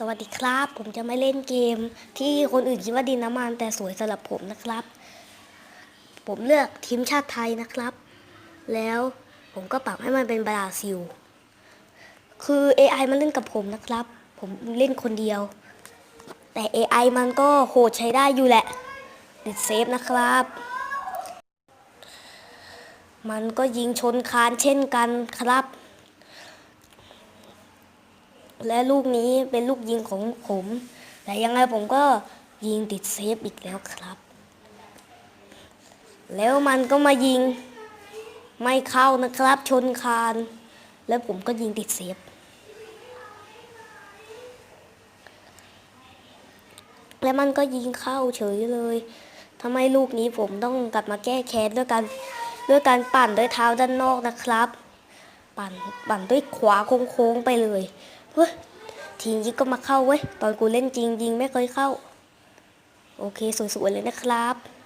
สวัสดีครับ ผมจะไม่เล่นเกม ที่คนอื่นคิดว่าดินน้ำมันแต่สวยสำหรับผมนะครับ ผมเลือกทีมชาติไทยนะครับ แล้วผมก็ปรับให้มันเป็นบราซิล คือ AI มันเล่นกับผมนะครับ ผมเล่นคนเดียว แต่ AI มันก็โหดใช้ได้อยู่แหละติดเซฟนะครับ มันก็ยิงชนคานเช่นกันครับ และลูกนี้เป็นลูกยิงของผม แต่ยังไงผมก็ยิงติดเซฟอีกแล้วครับ แล้วมันก็มายิง ไม่เข้านะครับ ชนคาน แล้วผมก็ยิงติดเซฟ แล้วมันก็ยิงเข้าเฉยเลยทำไมลูกนี้ผมต้องกลับมาแก้แค้นด้วยการด้วยการปั่นด้วยเท้าด้านนอกนะครับ ปั่นปั่นด้วยขวาโค้งๆไปเลย เฮ้ยทีนี้ก็มาเข้าเว้ย ตอนกูเล่นจริงยิงไม่เคยเข้า โอเคสวยๆเลยนะครับ